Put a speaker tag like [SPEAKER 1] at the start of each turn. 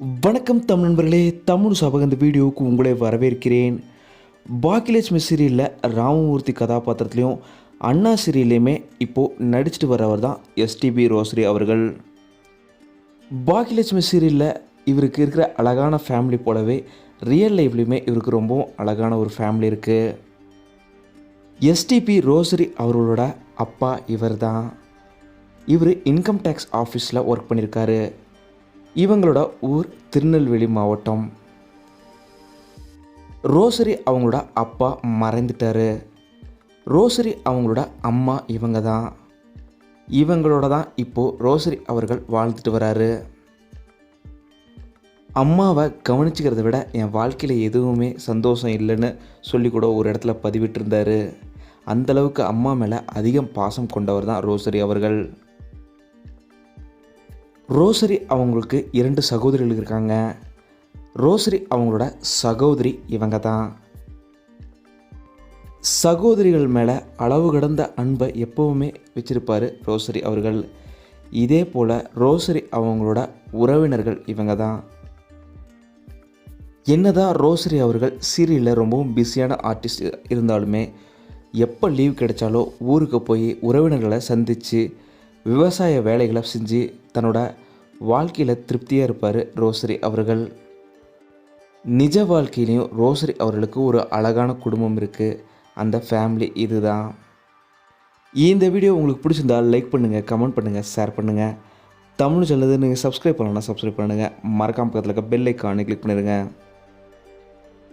[SPEAKER 1] வணக்கம் தமிழ் நண்பர்களே தமிழ் சபக இந்த வீடியோவுக்கு உங்களை வரவேற்கிறேன். பாக்கியலட்சுமி சீரியலில் ராமமூர்த்தி கதாபாத்திரத்துலையும் அண்ணா சீரியல்லையுமே இப்போது நடிச்சிட்டு வரவர் தான் எஸ்டிபி ரோஸ்ரி அவர்கள். பாக்கியலட்சுமி சீரியலில் இவருக்கு இருக்கிற அழகான ஃபேமிலி போலவே ரியல் லைஃப்லையுமே இவருக்கு ரொம்பவும் அழகான ஒரு ஃபேமிலி இருக்குது எஸ்டிபி ரோசரி அவர்களோட அப்பா இவர் தான் இவர் இன்கம் டேக்ஸ் ஆஃபீஸில் ஒர்க் பண்ணியிருக்காரு இவங்களோட ஊர் திருநெல்வேலி மாவட்டம். ரோசரி அவங்களோட அப்பா மறைந்துட்டாரு. ரோசரி அவங்களோட அம்மா இவங்க தான் இவங்களோட தான் இப்போது ரோசரி அவர்கள் வாழ்ந்துட்டு வராரு. அம்மாவை கவனிச்சுக்கிறத விட என் வாழ்க்கையில் எதுவுமே சந்தோஷம் இல்லைன்னு சொல்லி கூட ஒரு இடத்துல பதிவிட்டிருந்தார். அந்தளவுக்கு அம்மா மேலே அதிகம் பாசம் கொண்டவர் தான் ரோசரி அவர்கள். ரோசரி அவங்களுக்கு இரண்டு சகோதரிகள் இருக்காங்க. ரோசரி அவங்களோட சகோதரி இவங்க தான். சகோதரிகள் மேலே அளவு கடந்த அன்பை எப்போவுமே வச்சிருப்பார் ரோசரி அவர்கள். இதே போல் ரோசரி அவங்களோட உறவினர்கள் இவங்க தான். என்னதான் ரோசரி அவர்கள் சீரியலில் ரொம்பவும் பிஸியான ஆர்டிஸ்ட் இருந்தாலுமே எப்போ லீவ் கிடைச்சாலோ ஊருக்கு போய் உறவினர்களை சந்தித்து விவசாய வேலைகளை செஞ்சு தன்னோட வாழ்க்கையில் திருப்தியாக இருப்பார் ரோசரி அவர்கள். நிஜ வாழ்க்கையிலையும் ரோசரி அவர்களுக்கு ஒரு அழகான குடும்பம் இருக்குது அந்த ஃபேமிலி இதுதான். இந்த வீடியோ உங்களுக்கு பிடிச்சிருந்தா லைக் பண்ணுங்கள் கமெண்ட் பண்ணுங்கள் ஷேர் பண்ணுங்கள் தமிழ் சேனல் நீங்கள் சப்ஸ்கிரைப் பண்ணலாம் சப்ஸ்கிரைப் பண்ணுங்கள் மறக்காம பக்கத்தில் இருக்க பெல் ஐக்கானை கிளிக் பண்ணிடுங்க.